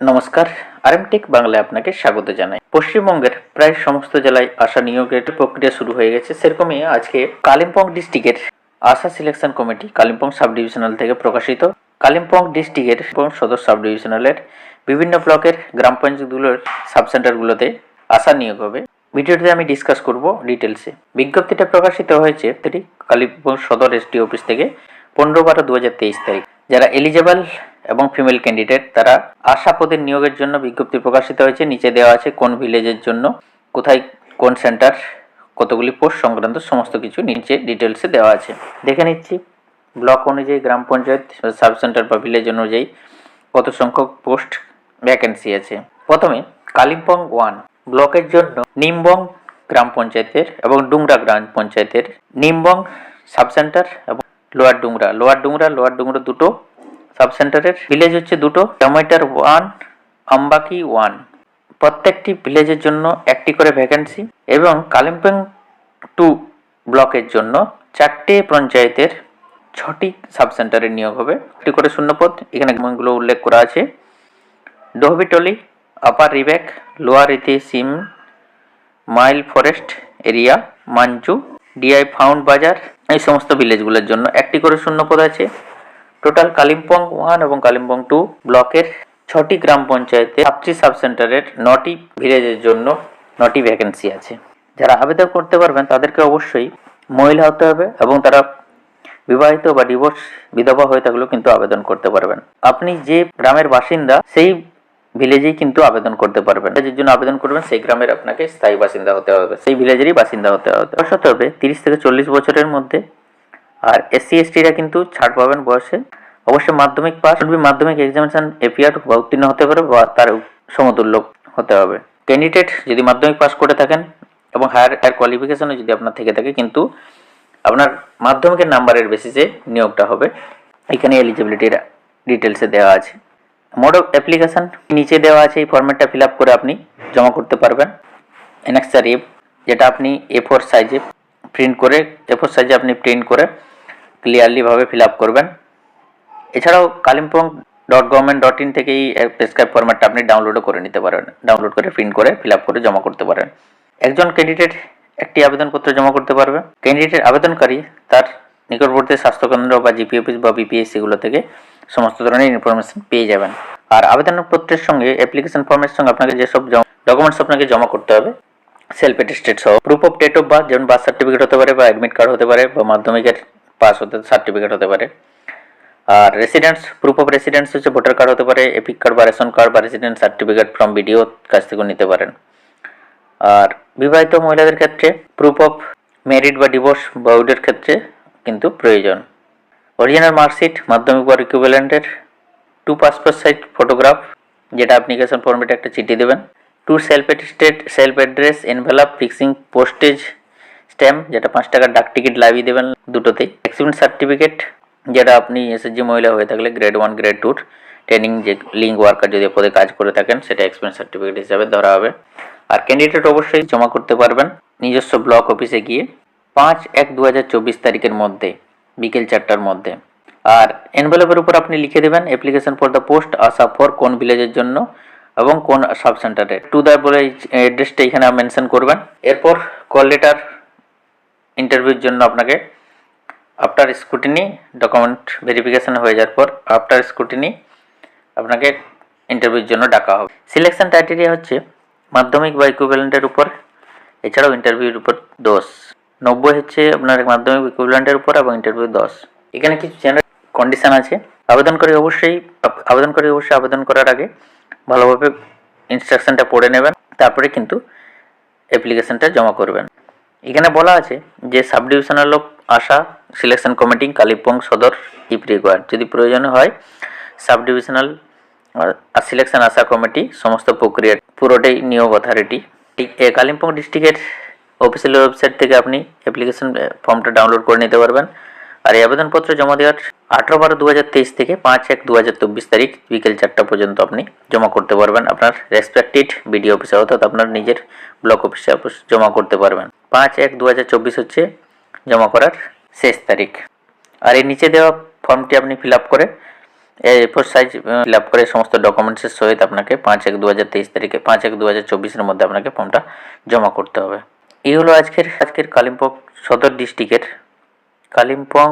নমস্কার, আরএমটেক বাংলায় আপনাকে স্বাগত জানাই। পশ্চিমবঙ্গের প্রায় সমস্ত জেলায় আশা নিয়োগের প্রক্রিয়া শুরু হয়ে গেছে। সেরকমই আজকে কালিম্পং ডিস্ট্রিক্টের ASHA selection committee, Kalimpong sub divisional থেকে প্রকাশিত। কালিম্পং ডিস্ট্রিক্টের সদর সাব ডিভিশনালের বিভিন্ন ব্লকের গ্রাম পঞ্চায়েতগুলোর সাব সেন্টারগুলোতে আশা নিয়োগ হবে। ভিডিওটিতে আমি ডিসকাস করব ডিটেলসে বিজ্ঞপ্তিটা প্রকাশিত হয়েছে কালিম্পং সদর এসডি অফিস থেকে পনেরো বারো দু হাজার তেইশ তারিখ। যারা এলিজেবল এবং ফিমেল ক্যান্ডিডেট তারা আশা পদের নিয়োগের জন্য বিজ্ঞপ্তি প্রকাশিত হয়েছে। নিচে দেওয়া আছে কোন ভিলেজের জন্য, কোথায় কোন সেন্টার কতগুলি পোস্ট সংক্রান্ত সমস্ত কিছু নিচে ডিটেলসে দেওয়া আছে। দেখে নিচ্ছি ব্লক অনুযায়ী, গ্রাম পঞ্চায়েত সাব সেন্টার বা ভিলেজ অনুযায়ী কত সংখ্যক পোস্ট ভ্যাকেন্সি আছে। প্রথমে, কালিম্পং ওয়ান ব্লকের জন্য নিমবং গ্রাম পঞ্চায়েতের এবং ডুংরা গ্রাম পঞ্চায়েতের। নিমবং সাব সেন্টার এবং lower Dungra lower Dungra lower Dungra দুটো সাব সেন্টারের ভিলেজ হচ্ছে দুটো টমেটার ওয়ান আম্বাকি ওয়ান প্রত্যেকটি ভিলেজের জন্য একটি করে ভ্যাকেন্সি এবং কালিম্পং টু ব্লকের জন্য চারটে পঞ্চায়েতের ছটি সাব সেন্টারে নিয়োগ হবে। একটি করে শূন্যপদ, এখানে গুলো উল্লেখ করা আছে। ডোহবিটলি আপার রিবেক লোয়ার ইতি সিম mile forest area Manchu DI fund বাজার এই সমস্ত ভিলেজগুলোর জন্য একটি করে শূন্যপদ আছে। টোটাল কালিম্পং ওয়ান এবং কালিম্পং টু ব্লকের ছটি গ্রাম পঞ্চায়েতে সাতটি সাব সেন্টারের নটি ভিলেজের জন্য নটি ভ্যাকেন্সি আছে। যারা আবেদন করতে পারবেন, তাদেরকে অবশ্যই মহিলা হতে হবে এবং তারা বিবাহিত বা ডিভোর্স বিধবা হয়ে থাকলেও কিন্তু আবেদন করতে পারবেন। আপনি যে গ্রামের বাসিন্দা, সেই ভিলেজেই কিন্তু আবেদন করতে পারবেন। ভিলেজের জন্য আবেদন করবেন, সেই গ্রামের আপনাকে স্থায়ী বাসিন্দা হতে হবে, সেই ভিলেজেরই বাসিন্দা হতে হবে। বয়স হতে হবে তিরিশ থেকে চল্লিশ বছরের মধ্যে আর এসসি এসটিরা কিন্তু ছাড় পাবেন বয়সে। অবশ্যই Madhyamik pass B Madhyamik examination APR বা উত্তীর্ণ হতে পারে বা তার সমতুল্য হতে হবে। ক্যান্ডিডেট যদি মাধ্যমিক পাস করে থাকেন এবং হায়ার হায়ার কোয়ালিফিকেশনও যদি আপনার থেকে থাকে, কিন্তু আপনার মাধ্যমিকের নাম্বারের বেসিসে নিয়োগটা হবে। এখানে এলিজিবিলিটির ডিটেলসে দেওয়া আছে। মোড অফ অ্যাপ্লিকেশন নিচে দেওয়া আছে, এই ফর্মেটটা ফিল করে আপনি জমা করতে পারবেন। এনএক্সার এফ যেটা আপনি এ ফোর সাইজে প্রিন্ট করে এ ফোর সাইজে আপনি প্রিন্ট করে ক্লিয়ারলিভাবে ফিল আপ করবেন। এছাড়াও Kalimpong dot government dot in থেকে এই প্রেসক্রাইব ফরম্যাটটা আপনি ডাউনলোডও করে নিতে পারেন ডাউনলোড করে প্রিন্ট করে ফিল আপ করে জমা করতে পারেন। একজন ক্যান্ডিডেট একটি আবেদনপত্র জমা করতে পারবে। ক্যান্ডিডেট আবেদনকারী তার নিকটবর্তী স্বাস্থ্যকেন্দ্র বা জিপি অফিস বা বিপিএস সেগুলো থেকে সমস্ত ধরনের ইনফরমেশন পেয়ে যাবেন। আর আবেদনপত্রের সঙ্গে অ্যাপ্লিকেশন ফর্মের সঙ্গে আপনাকে যেসব ডকুমেন্টস আপনাকে জমা করতে হবে সেলফ অ্যাটেস্টেড সহ। Proof of date of birth যেমন বার্থ সার্টিফিকেট হতে পারে বা অ্যাডমিট কার্ড হতে পারে বা মাধ্যমিকের পাস হতে সার্টিফিকেট হতে পারে। আর রেসিডেন্স প্রুফ অফ রেসিডেন্স হচ্ছে ভোটার কার্ড হতে পারে এপিক কার্ড বা রেশন কার্ড বা রেসিডেন্স সার্টিফিকেট ফ্রম বিডিও কাছ থেকেও নিতে পারেন। আর বিবাহিত মহিলাদের ক্ষেত্রে প্রুফ অফ মেরিট বা ডিভোর্স বা ক্ষেত্রে কিন্তু প্রয়োজন। অরিজিনাল মার্কশিট মাধ্যমিক বা ইকুইভ্যালেন্টের টু পাসপোর্ট সাইজ ফটোগ্রাফ যেটা অ্যাপ্লিকেশন ফর্মেটে একটা চিঠি দেবেন। Two self attested self address envelope fixing postage stamp, যেটা পাঁচ টাকার ডাক টিকিট লাগিয়ে দেবেন দুটোতেই। এক্সপিরিয়েন্স সার্টিফিকেট, যেটা আপনি এসএসজি মহিলা হয়ে থাকলে গ্রেড ওয়ান গ্রেড টুর ট্রেনিং যে লিঙ্ক ওয়ার্কার যদি পদে কাজ করে থাকেন, সেটা এক্সপিরিয়েন্স সার্টিফিকেট হিসাবে ধরা হবে। আর ক্যান্ডিডেট অবশ্যই জমা করতে পারবেন নিজস্ব ব্লক অফিসে গিয়ে পাঁচ এক দু তারিখের মধ্যে, বিকেল চারটার মধ্যে। আর এনভেলপের উপর আপনি লিখে দেবেন application for the post ASHA for কোন ভিলেজের জন্য। এবং কোন সাব সেন্টারে। টু দ্য বলে অ্যাড্রেসটা এখানে মেনশন করবেন। এরপর কল লেটার ইন্টারভিউর জন্য আপনাকে আফটার স্কুটিনি ডকুমেন্ট ভেরিফিকেশন হয়ে যাওয়ার পর আফটার স্কুটিনি আপনাকে ইন্টারভিউর জন্য ডাকা হবে। সিলেকশন ক্রাইটেরিয়া হচ্ছে মাধ্যমিক বা ইকুইভ্যালেন্টের উপর, এছাড়াও ইন্টারভিউর উপর দশ। নব্বই হচ্ছে আপনার মাধ্যমিক ইকুইভ্যালেন্টের উপর এবং ইন্টারভিউ দশ। এখানে কিছু জেনারেল কন্ডিশন আছে। আবেদনকারী অবশ্যই আবেদনকারী অবশ্যই আবেদন করার আগে ভালোভাবে ইনস্ট্রাকশনটা পড়ে নেবেন, তারপরে কিন্তু অ্যাপ্লিকেশনটা জমা করবেন। এখানে বলা আছে যে sub divisional of ASHA selection committee Kalimpong Sadar if required যদি প্রয়োজন হয় sub divisional selection ASHA committee সমস্ত প্রক্রিয়া পুরোটাই নিয়োগ অথরিটি কালিম্পং ডিস্ট্রিক্টের অফিসিয়াল ওয়েবসাইট থেকে আপনি অ্যাপ্লিকেশন ফর্মটা ডাউনলোড করে নিতে পারবেন। আর এই আবেদনপত্র জমা দেওয়ার আঠারো বারো দু হাজার তেইশ থেকে পাঁচ এক দু হাজার চব্বিশ তারিখ বিকেল চারটা পর্যন্ত আপনি জমা করতে পারবেন। আপনার রেসপেক্টেড বিডিও অফিসে অর্থাৎ আপনার নিজের ব্লক অফিসে জমা করতে পারবেন। পাঁচ এক দু হাজার চব্বিশ হচ্ছে জমা করার শেষ তারিখ। আর এই নিচে দেওয়া ফর্মটি আপনি ফিল আপ করে A four size fill up করে সমস্ত ডকুমেন্টসের সহিত আপনাকে পাঁচ এক দু হাজার তেইশ তারিখে, পাঁচ এক দু হাজার চব্বিশের মধ্যে আপনাকে ফর্মটা জমা করতে হবে। এই হলো আজকের আজকের কালিম্পং সদর ডিস্ট্রিক্টের কালিম্পং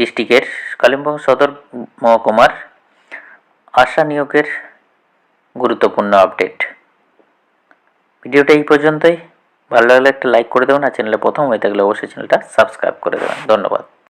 ডিস্ট্রিক্টের কালিম্পং সদর মহকুমার আশা নিয়োগের গুরুত্বপূর্ণ আপডেট। ভিডিওটা এই পর্যন্তই। ভালো লাগলে একটা লাইক করে দেবেন আর চ্যানেলে প্রথম হয়ে থাকলে অবশ্যই চ্যানেলটা সাবস্ক্রাইব করে দেবেন। ধন্যবাদ।